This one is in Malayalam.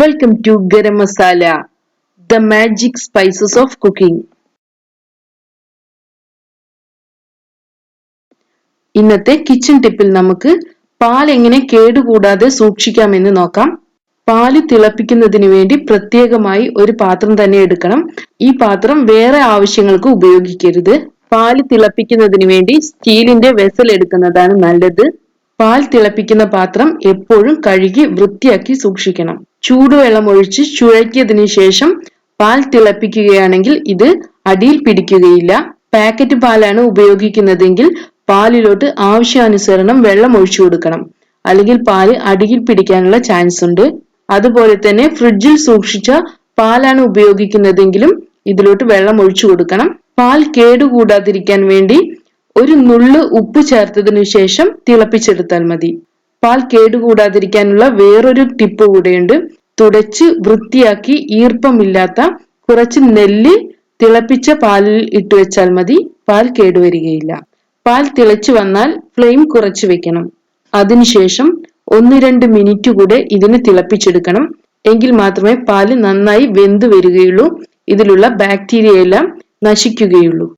Welcome to garam masala the magic spices of cooking ഇന്നത്തെ കിച്ചൺ ടിപ്പിൽ നമുക്ക് പാൽ എങ്ങനെ കേടുകൂടാതെ സൂക്ഷിക്കാമെന്ന് നോക്കാം. പാൽ തിളപ്പിക്കുന്നതിന് വേണ്ടി പ്രത്യേകമായി ഒരു പാത്രം തന്നെ എടുക്കണം. ഈ പാത്രം വേറെ ആവശ്യങ്ങൾക്ക് ഉപയോഗിക്കരുത്. പാൽ തിളപ്പിക്കുന്നതിന് വേണ്ടി സ്റ്റീലിന്റെ വെസൽ എടുക്കുന്നതാണ് നല്ലത്. പാൽ തിളപ്പിക്കുന്ന പാത്രം എപ്പോഴും കഴുകി വൃത്തിയാക്കി സൂക്ഷിക്കണം. ചൂടുവെള്ളം ഒഴിച്ച് ചുഴക്കിയതിനു ശേഷം പാൽ തിളപ്പിക്കുകയാണെങ്കിൽ ഇത് അടിയിൽ പിടിക്കുകയില്ല. പാക്കറ്റ് പാലാണ് ഉപയോഗിക്കുന്നതെങ്കിൽ പാലിലോട്ട് ആവശ്യാനുസരണം വെള്ളം ഒഴിച്ചു കൊടുക്കണം. അല്ലെങ്കിൽ പാൽ അടിയിൽ പിടിക്കാനുള്ള ചാൻസ് ഉണ്ട്. അതുപോലെ തന്നെ ഫ്രിഡ്ജിൽ സൂക്ഷിച്ച പാലാണ് ഉപയോഗിക്കുന്നതെങ്കിലും ഇതിലോട്ട് വെള്ളം ഒഴിച്ചു കൊടുക്കണം. പാൽ കേടുകൂടാതിരിക്കാൻ വേണ്ടി ഒരു നുള്ള് ഉപ്പ് ചേർത്തതിനു ശേഷം തിളപ്പിച്ചെടുത്താൽ മതി. പാൽ കേടുകൂടാതിരിക്കാനുള്ള വേറൊരു ടിപ്പ് കൂടെയുണ്ട്. തുടച്ച് വൃത്തിയാക്കി ഈർപ്പമില്ലാത്ത കുറച്ച് നെല്ല് തിളപ്പിച്ച പാലിൽ ഇട്ട് വെച്ചാൽ മതി. പാൽ കേടുവരികയില്ല. പാൽ തിളച്ചു വന്നാൽ ഫ്ലെയിം കുറച്ച് വെക്കണം. അതിനുശേഷം ഒന്ന് രണ്ട് മിനിറ്റ് കൂടെ ഇതിന് തിളപ്പിച്ചെടുക്കണം. എങ്കിൽ മാത്രമേ പാൽ നന്നായി വെന്ത് വരികയുള്ളൂ. ഇതിലുള്ള ബാക്ടീരിയ എല്ലാം നശിക്കുകയുള്ളൂ.